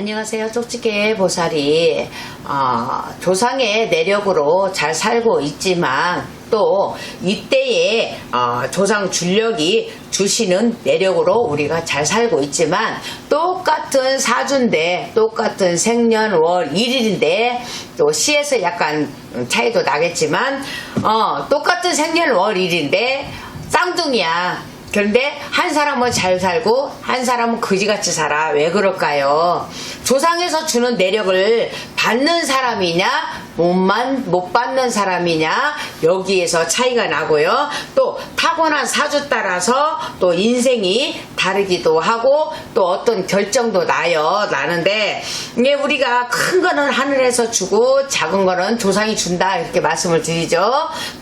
안녕하세요. 쪽지게 보살이 어, 조상의 내력으로 잘 살고 있지만 또 이때에 어, 조상 줄력이 주시는 내력으로 우리가 잘 살고 있지만 똑같은 사주인데 똑같은 생년월 일일인데 또 시에서 약간 차이도 나겠지만 어, 똑같은 생년월 일인데 쌍둥이야. 그런데 한 사람은 잘 살고 한 사람은 거지같이 살아. 왜 그럴까요? 조상에서 주는 내력을 받는 사람이냐 못만 못 받는 사람이냐 여기에서 차이가 나고요. 또 타고난 사주 따라서 또 인생이 다르기도 하고 또 어떤 결정도 나요. 나는데 이게 우리가 큰 거는 하늘에서 주고 작은 거는 조상이 준다 이렇게 말씀을 드리죠.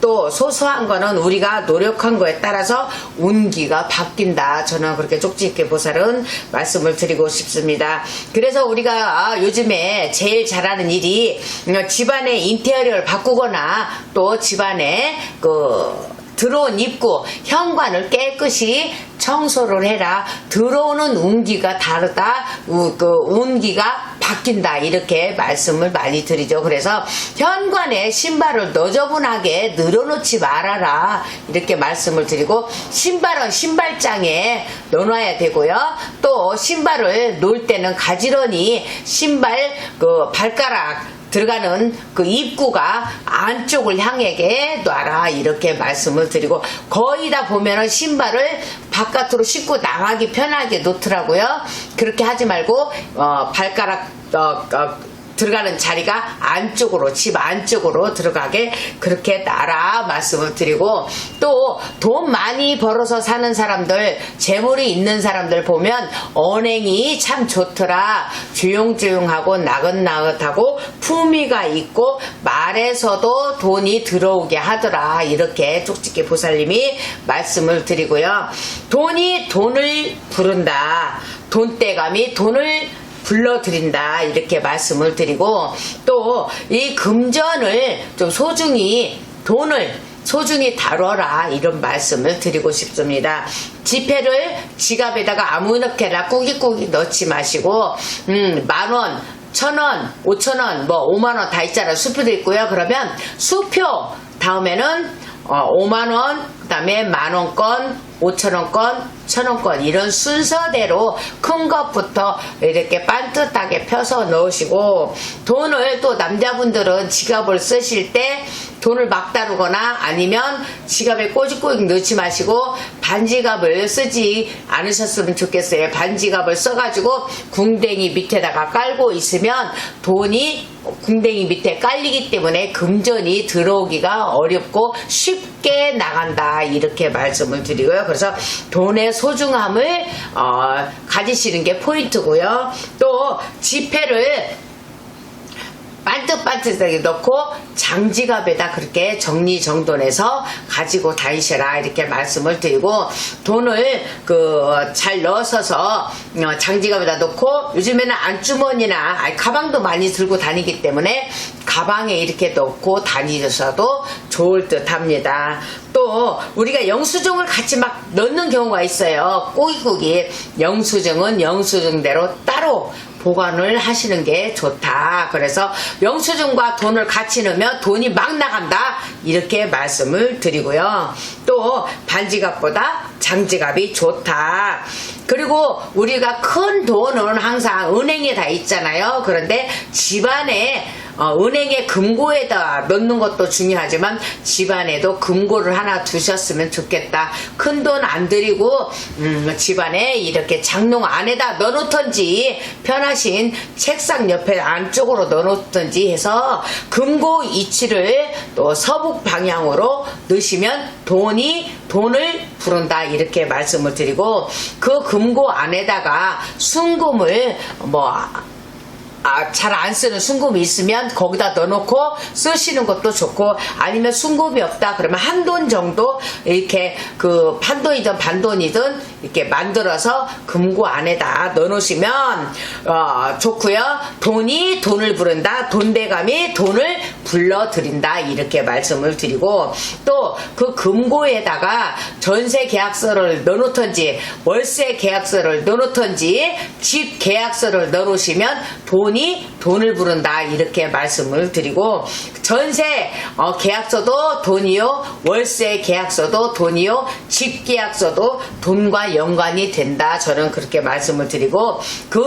또 소소한 거는 우리가 노력한 거에 따라서 운기가 바뀐다. 저는 그렇게 쪽지 있게 보살은 말씀을 드리고 싶습니다. 그래서 우리가 아, 요즘에 제일 잘하는 일이 어, 집안의 인테리어를 바꾸거나 또 집안에 그 들어온 입구 현관을 깨끗이 청소를 해라. 들어오는 운기가 다르다. 우- 그 운기가 바뀐다. 이렇게 말씀을 많이 드리죠. 그래서 현관에 신발을 너저분하게 늘어놓지 말아라. 이렇게 말씀을 드리고 신발은 신발장에 넣어놔야 되고요. 또 신발을 놓을 때는 가지런히 신발 그 발가락 들어가는 그 입구가 안쪽을 향하게 놔라 이렇게 말씀을 드리고 거의 다 보면은 신발을 바깥으로 신고 나가기 편하게 놓더라고요. 그렇게 하지 말고 어, 발가락 어, 어, 들어가는 자리가 안쪽으로 집 안쪽으로 들어가게 그렇게 따라 말씀을 드리고 또 돈 많이 벌어서 사는 사람들 재물이 있는 사람들 보면 언행이 참 좋더라. 조용조용하고 나긋나긋하고 품위가 있고 말에서도 돈이 들어오게 하더라. 이렇게 쪽집게 보살님이 말씀을 드리고요. 돈이 돈을 부른다. 돈대감이 돈을 불러드린다 이렇게 말씀을 드리고 또 이 금전을 좀 소중히 돈을 소중히 다뤄라 이런 말씀을 드리고 싶습니다. 지폐를 지갑에다가 아무렇게나 꾸깃꾸깃 넣지 마시고 음, 만 원, 천 원, 오천 원, 뭐 오만 원 다 있잖아요. 수표도 있고요. 그러면 수표 다음에는 어, 5만 원, 그 다음에 만 원권, 5천 원권, 천 원권 이런 순서대로 큰 것부터 이렇게 반듯하게 펴서 넣으시고 돈을 또 남자분들은 지갑을 쓰실 때 돈을 막 다루거나 아니면 지갑에 꼬집꼬집 넣지 마시고 반지갑을 쓰지 않으셨으면 좋겠어요. 반지갑을 써가지고 궁뎅이 밑에다가 깔고 있으면 돈이 궁뎅이 밑에 깔리기 때문에 금전이 들어오기가 어렵고 쉽게 나간다 이렇게 말씀을 드리고요. 그래서 돈의 소중함을 어, 가지시는 게 포인트고요. 또 지폐를 반듯반듯하게 넣고 장지갑에다 그렇게 정리정돈해서 가지고 다니셔라 이렇게 말씀을 드리고 돈을 그 잘 넣어서서 어, 장지갑에다 넣고 요즘에는 안주머니나 가방도 많이 들고 다니기 때문에 가방에 이렇게 넣고 다니셔도 좋을 듯 합니다. 또 우리가 영수증을 같이 막 넣는 경우가 있어요. 꼬깃꼬깃 영수증은 영수증대로 따로 보관을 하시는 게 좋다. 그래서 영수증과 돈을 같이 넣으면 돈이 막 나간다. 이렇게 말씀을 드리고요. 또 반지갑보다 장지갑이 좋다. 그리고 우리가 큰 돈은 항상 은행에 다 있잖아요. 그런데 집안에 어, 은행에 금고에다 넣는 것도 중요하지만 집안에도 금고를 하나 두셨으면 좋겠다. 큰 돈 안 들이고 음, 집안에 이렇게 장롱 안에다 넣어놓던지 편하신 책상 옆에 안쪽으로 넣어놓던지 해서 금고 이치를 또 서북 방향으로 넣으시면 돈이 돈을 부른다 이렇게 말씀을 드리고 그 금고 안에다가 순금을 뭐 아, 잘 안 쓰는 순금이 있으면 거기다 넣어놓고 쓰시는 것도 좋고 아니면 순금이 없다 그러면 한 돈 정도 이렇게 그 판돈이든 반돈이든 이렇게 만들어서 금고 안에다 넣어놓으시면 어, 좋고요. 돈이 돈을 부른다. 돈대감이 돈을 불러들인다. 이렇게 말씀을 드리고 또 그 금고에다가 전세 계약서를 넣어놓던지 월세 계약서를 넣어놓던지 집 계약서를 넣어놓으시면 돈이 돈을 부른다. 이렇게 말씀을 드리고 전세 어, 계약서도 돈이요. 월세 계약서도 돈이요. 집 계약서도 돈과 연관이 된다. 저는 그렇게 말씀을 드리고 그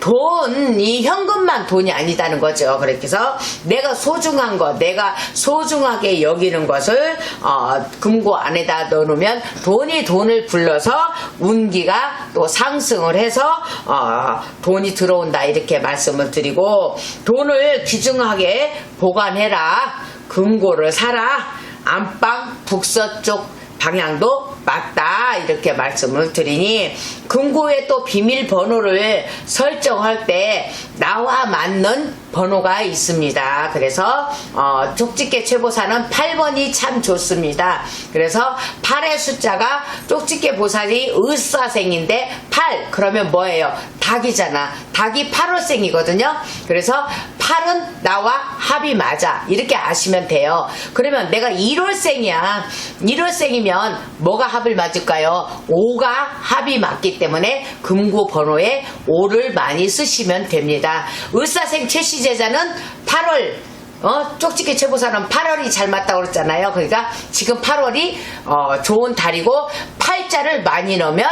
돈이 현금만 돈이 아니다는 거죠. 그래서 내가 소 중한 것, 내가 소중하게 여기는 것을 어, 금고 안에다 넣어놓으면 돈이 돈을 불러서 운기가 또 상승을 해서 어, 돈이 들어온다 이렇게 말씀을 드리고 돈을 귀중하게 보관해라. 금고를 사라. 안방 북서쪽 방향도 맞다 이렇게 말씀을 드리니 금고에 또 비밀번호를 설정할 때 나와 맞는 번호가 있습니다. 그래서 어, 쪽집게 최보사는 8번이 참 좋습니다. 그래서 8의 숫자가 쪽집게 보살이 을사생인데 8 그러면 뭐예요? 닭이잖아. 닭이 8월생이거든요. 그래서 8은 나와 합이 맞아. 이렇게 아시면 돼요. 그러면 내가 1월생이야. 1월생이면 뭐가 합을 맞을까요? 5가 합이 맞기 때문에 금고 번호에 5를 많이 쓰시면 됩니다. 을사생 최시제자는 8월 어, 쪽집게 최보사는 8월이 잘 맞다고 그랬잖아요. 그러니까 지금 8월이 어, 좋은 달이고 팔자를 많이 넣으면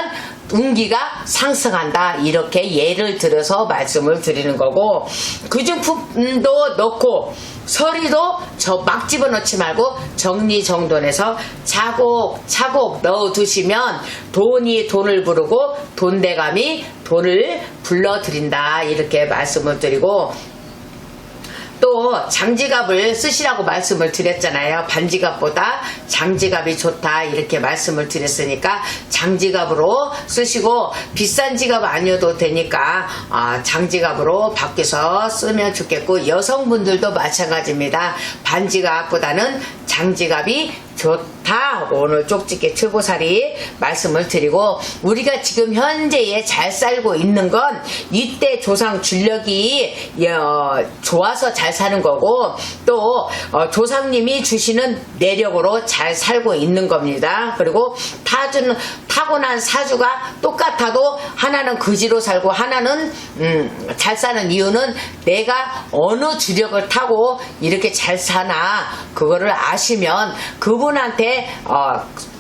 운기가 상승한다. 이렇게 예를 들어서 말씀을 드리는 거고 그중품도 넣고 서리도 저 막 집어넣지 말고 정리정돈해서 차곡차곡 넣어두시면 돈이 돈을 부르고 돈대감이 돈을 불러드린다. 이렇게 말씀을 드리고 또 장지갑을 쓰시라고 말씀을 드렸잖아요. 반지갑보다 장지갑이 좋다 이렇게 말씀을 드렸으니까 장지갑으로 쓰시고 비싼 지갑 아니어도 되니까 아, 장지갑으로 바뀌어서 쓰면 좋겠고 여성분들도 마찬가지입니다. 반지갑보다는 장지갑이 좋다. 오늘 쪽집게 최고살이 말씀을 드리고 우리가 지금 현재에 잘 살고 있는 건 이때 조상 줄력이 어, 좋아서 잘 사는 거고 또 어, 조상님이 주시는 내력으로 잘 살고 있는 겁니다. 그리고 타주는 타고난 사주가 똑같아도 하나는 그지로 살고 하나는 음, 잘 사는 이유는 내가 어느 주력을 타고 이렇게 잘 사나 그거를 아시면 그분한테 어,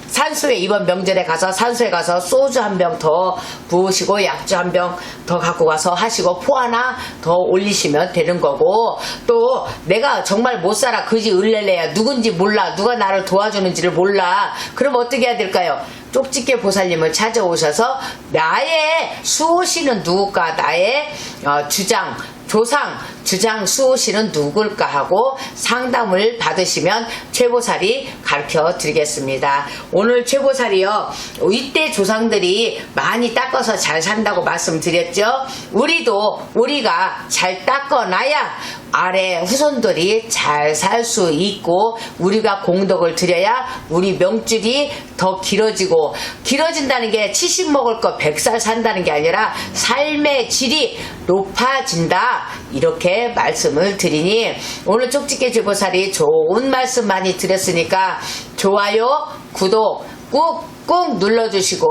산소에 이번 명절에 가서 산소에 가서 소주 한 병 더 부으시고 약주 한 병 더 갖고 가서 하시고 포 하나 더 올리시면 되는 거고 또 내가 정말 못 살아 그지 을렐레야 누군지 몰라 누가 나를 도와주는지를 몰라 그럼 어떻게 해야 될까요? 쪽집게 보살님을 찾아오셔서 나의 수호신은 누굴까 나의 어, 주장 조상 주장 수호신은 누굴까 하고 상담을 받으시면 최보살이 가르쳐 드리겠습니다. 오늘 최보살이요. 이때 조상들이 많이 닦아서 잘 산다고 말씀드렸죠. 우리도 우리가 잘 닦아놔야 아래 후손들이 잘 살 수 있고 우리가 공덕을 들여야 우리 명줄이 더 길어지고 길어진다는 게 70 먹을 거 100살 산다는 게 아니라 삶의 질이 높아진다. 이렇게 말씀을 드리니 오늘 쪽집게 주보살이 좋은 말씀 많이 드렸으니까 좋아요 구독 꾹 꾹 눌러주시고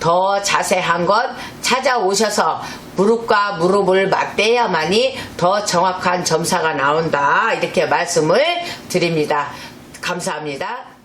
더 자세한 것 찾아오셔서 무릎과 무릎을 맞대야만이 더 정확한 점사가 나온다 이렇게 말씀을 드립니다. 감사합니다.